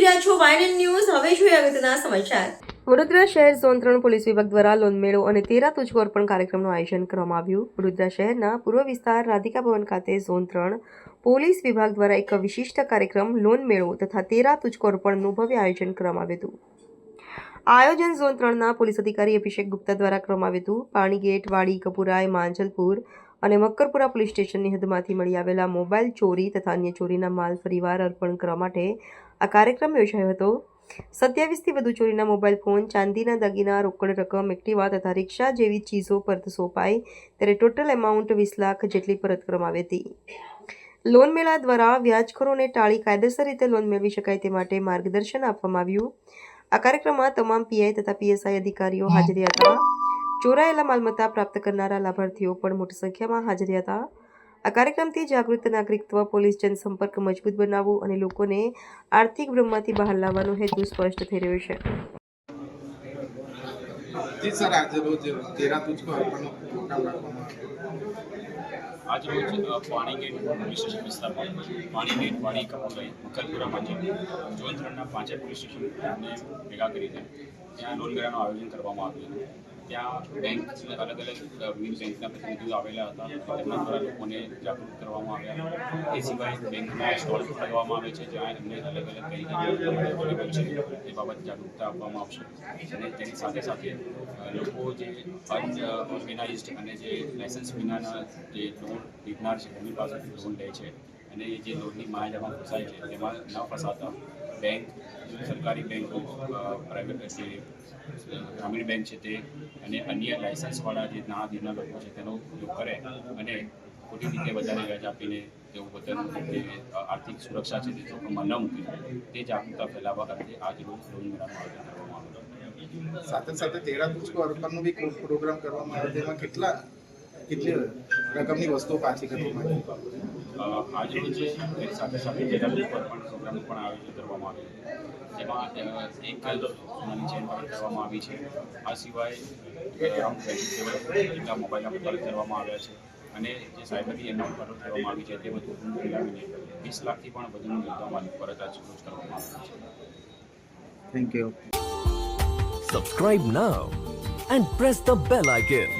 જોઈ રહ્યા છો વાયનન ન્યૂઝ. હવે જોઈએ અગત્યના સમાચાર. વડોદરા શહેર ઝોન ત્રણ પોલીસ વિભાગ દ્વારા લોન મેળો અને તેરા તુજકો કાર્યક્રમનું આયોજન કરવામાં આવ્યું. વડોદરા શહેરના પૂર્વ વિસ્તાર રાધિકા ભવન ખાતે ઝોન ત્રણ પોલીસ વિભાગ દ્વારા એક વિશિષ્ટ કાર્યક્રમ લોન મેળો તથા તેરા તુજકો ભવ્ય આયોજન કરવામાં આવ્યું હતું. આયોજન ઝોન ત્રણના પોલીસ અધિકારી અભિષેક ગુપ્તા દ્વારા કરવામાં આવ્યું હતું. પાણીગેટ, વાડી કપુરાય માંજલપુર અને મક્કરપુરા પોલીસ સ્ટેશનની હદમાંથી મળી આવેલા મોબાઈલ ચોરી તથા અન્ય ચોરીના માલ ફરીવાર અર્પણ કરવા માટે આ કાર્યક્રમ યોજાયો હતો. સત્યાવીસથી વધુ ચોરીના મોબાઈલ ફોન, ચાંદીના દાગીના, રોકડ રકમ, એક્ટિવા તથા રિક્ષા જેવી ચીજો પરત સોંપાઈ ત્યારે ટોટલ એમાઉન્ટ વીસ લાખ જેટલી પરત કરવામાં આવી હતી. લોન મેળા દ્વારા વ્યાજખોરોને ટાળી કાયદેસર રીતે લોન મેળવી શકાય તે માટે માર્ગદર્શન આપવામાં આવ્યું. આ કાર્યક્રમમાં તમામ પીઆઈ તથા પીએસઆઈ અધિકારીઓ હાજરી હતા ચોરાયેલા માલમત્તા પ્રાપ્ત કરનારા લાભાર્થીઓ પણ મોટી સંખ્યામાં હાજર હતા. આ કાર્યક્રમથી જાગૃત નાગરિકત્વ પોલીસ જનસંપર્ક મજબૂત બનાવવું અને લોકોને આર્થિક ભ્રમમાંથી બહાર લાવવાનો હેતુ સ્પષ્ટ થઈ રહ્યો છે. જી સર આજે રોજ તેરા તુજકો અર્પણનો પ્રોગ્રામ રાખવામાં આવ્યો. આજ રોજ અ, પાણીગેટ પોલીસ સ્ટેશન વિસ્તારમાં પાણીગેટ વાડી કપુરાઈ મકરપુરામાં છે જોન ત્રણના પાંચે પોલીસ સ્ટેશન ભેગા કરીને ત્યાં લોન આયોજન કરવામાં આવ્યું ત્યાં બેંક અલગ અલગ વિવિધ બેંકના પ્રતિનિધિઓ આવેલા હતા તેમના દ્વારા લોકોને જાગૃત કરવામાં આવ્યા એ સિવાય બેંકના સ્ટોલ ખોલવામાં આવે છે જ્યાં એમને અલગ અલગ કઈ અવેલેબલ છે એ બાબત જાગૃતતા આપવામાં આવશે અને તેની સાથે સાથે લોકો જે અનઓર્ગેનાઇઝડ અને જે લાયસન્સ વિનાના જે લોન લીધનાર છે એમની પાસેથી લોન લે છે અને એ જે લોનની માયાજામાં ફસાય છે, તેમાં ન ફસાતા. બેંક, સરકારી બેંકો પ્રાઇવેટ જે ગ્રામીણ બેંક છે તે અને અન્ય લાયસન્સવાળા જે નાણાં દેનાર લોકો છે તેનો ઉપયોગ કરે અને ખોટી રીતે વધારે વ્યાજ આપીને તેઓ પોતાનું આર્થિક સુરક્ષા છે તે જોખમમાં ન મૂકે. તે જાગૃતતા ફેલાવવા અર્થે આજ રોજ લોન મેળાનું આયોજન સાથે સાથે તેરા તુજકો અર્પણનો બી પ્રોગ્રામ કરવામાં આવ્યો તેમાં કેટલા કેટલી રકમની વસ્તુઓ પાછી કરવી મળી તેની સાથે સાથે પર પણ પ્રોગ્રામનું પણ આયોજન કરવામાં આવ્યું જેમાં એક સોનાની ચેન પણ કરવામાં આવી છે. આ સિવાય અરાઉન્ડ ટ્વેન્ટી જેટલા કરવામાં આવ્યા છે. અને જે સાયબરની એમાઉન્ટ પરત કરવામાં આવી છે તે બધું મિલાવીને વીસ લાખથી પણ વધુનું મુદ્દામાલ પરત આજ કરવામાં આવ્યું છે. Thank you Subscribe now and press the bell icon.